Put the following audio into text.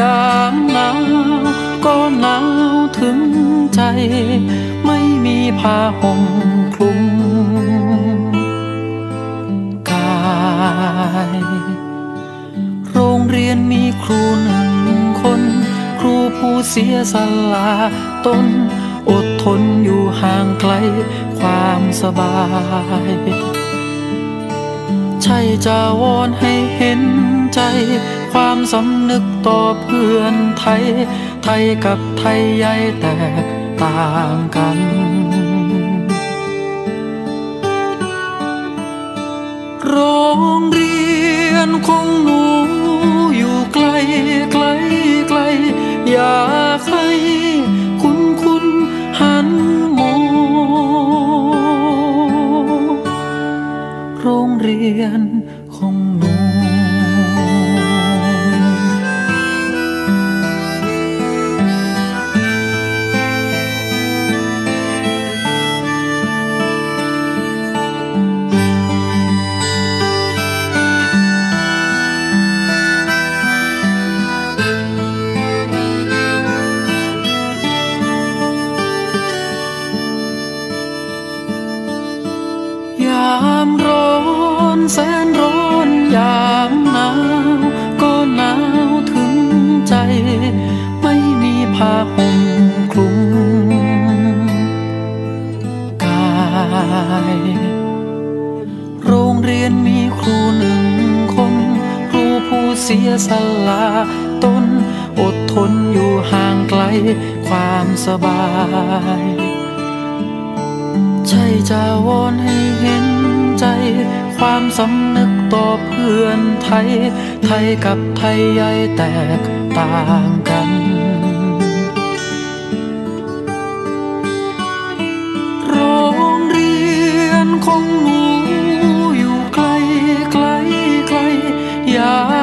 ยามหนาวก็หนาวถึงใจ ไม่มีผ้าห่มคลุมกาย โรงเรียนมีครูหนึ่งคน ครูผู้เสียสละตนอดทนอยู่ห่างไกลความสบาย ใช่จะวอนให้เห็นใจ ความสำนึกต่อเพื่อนไทย ไทยกับไทยใหญ่แตกต่างกันโรงเรียนของหนูามร้อนแสนร้อนยามหนาวก็หนาวถึงใจ ไม่มีผ้าห่มคลุมกาย โรงเรียนมีครูหนึ่งคน ครูผู้เสียสละตนอดทนอยู่ห่างไกลความสบายใช่จะวอนให้เห็น ความสำนึกต่อเพื่อนไทย ไทยกับไทยใหญ่แตกต่างกัน โรงเรียนของหนูอยู่ไกลไกลไกลอยา